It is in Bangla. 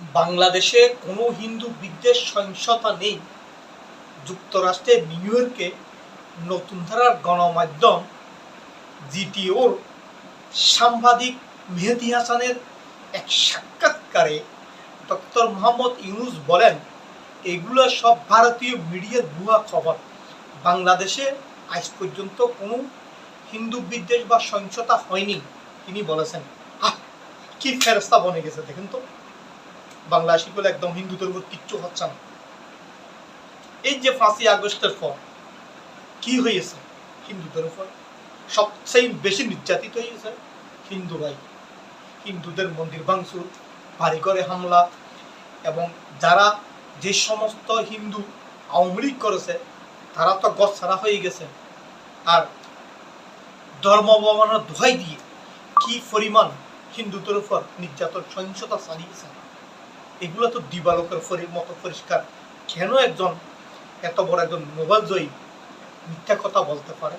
বাংলাদেশে কোনো হিন্দু বিদ্বেষ সহিংসতা নেই। যুক্তরাষ্ট্রের নিউ ইয়র্কে নতুন ধারার গণমাধ্যম জিটিওর সাংবাদিক মেহেদি হাসানের এক সাক্ষাৎকারে ডক্টর মোহাম্মদ ইউনুস বলেন, এগুলো সব ভারতীয় মিডিয়ার ভুয়া খবর। বাংলাদেশে আজ পর্যন্ত কোনো হিন্দু বিদ্বেষ বা সহিংসতা হয়নি। তিনি বলেছেন, আহ, কি ফেরস্তা বনে গেছে, দেখেন তো। বাংলাদেশিগুলো একদম হিন্দুদের উপর কিচ্ছু হচ্ছে না। এই যে পাঁচই আগস্টের পর কি হয়েছে? হিন্দুদের উপর সবচেয়ে বেশি নির্যাতিত হয়েছে হিন্দুরাই হিন্দুদের মন্দির ভাঙচুর বাড়ি করে হামলা এবং যারা যে সমস্ত হিন্দু আওয়ামী লীগ করেছে, তারা তো গছ ছাড়া হয়ে গেছে। আর ধর্ম অবমাননার দোহাই দিয়ে কি পরিমাণ হিন্দুদের উপর নির্যাতন সহিংসতা চালিয়েছে? এগুলো তো দিবালোকের ফরির মতো পরিষ্কার। কেন একজন এত বড় একজন নোবেল জয়ী মিথ্যা কথা বলতে পারে?